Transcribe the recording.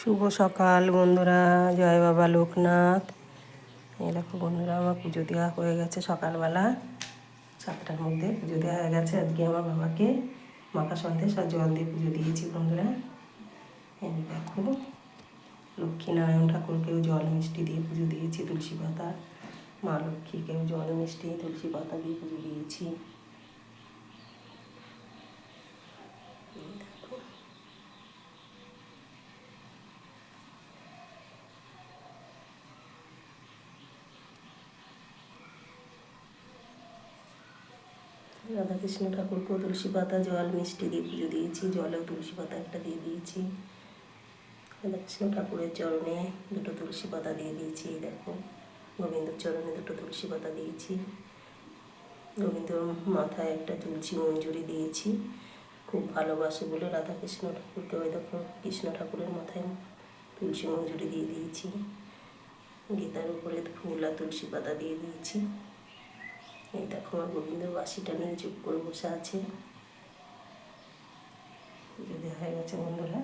শুভ সকাল বন্ধুরা, জয় বাবা লোকনাথ। এই দেখো বন্ধুরা, আমার পুজো দেওয়া হয়ে গেছে সকালবেলা। সাতটার মধ্যে পুজো দেওয়া হয়ে গেছে। আজকে আমার বাবাকে মাখা সন্দেশ আর জল দিয়ে পুজো দিয়েছি বন্ধুরা। এই দেখো, লক্ষ্মীনারায়ণ ঠাকুরকেও জল মিষ্টি দিয়ে পুজো দিয়েছি, তুলসী পাতা। মা লক্ষ্মীকেও জল মিষ্টি, তুলসী পাতা দিয়ে পুজো দিয়েছি এই দেখো রাধাকৃষ্ণ ঠাকুরকেও তুলসী পাতা, জল, মিষ্টি দিয়ে পুজো দিয়েছি। জলেও তুলসী পাতা একটা দিয়ে দিয়েছি। রাধাকৃষ্ণ ঠাকুরের চরণে দুটো তুলসী পাতা দিয়ে দিয়েছি দেখো। গোবিন্দর চরণে দুটো তুলসী পাতা দিয়েছি। গোবিন্দর মাথায় একটা তুলসী মঞ্জুরি দিয়েছি। খুব ভালোবাসে বলে রাধাকৃষ্ণ ঠাকুরকে, ওই দেখো, কৃষ্ণ ঠাকুরের মাথায় তুলসী মঞ্জুরি দিয়ে দিয়েছি। গীতার উপরে ফুল আর তুলসী পাতা দিয়ে দিয়েছি। এই দেখো আমার গোবিন্দ বাসিটা নিয়ে চুপ করে বসে আছে। যদি হয়ে গেছে বন্ধুরা।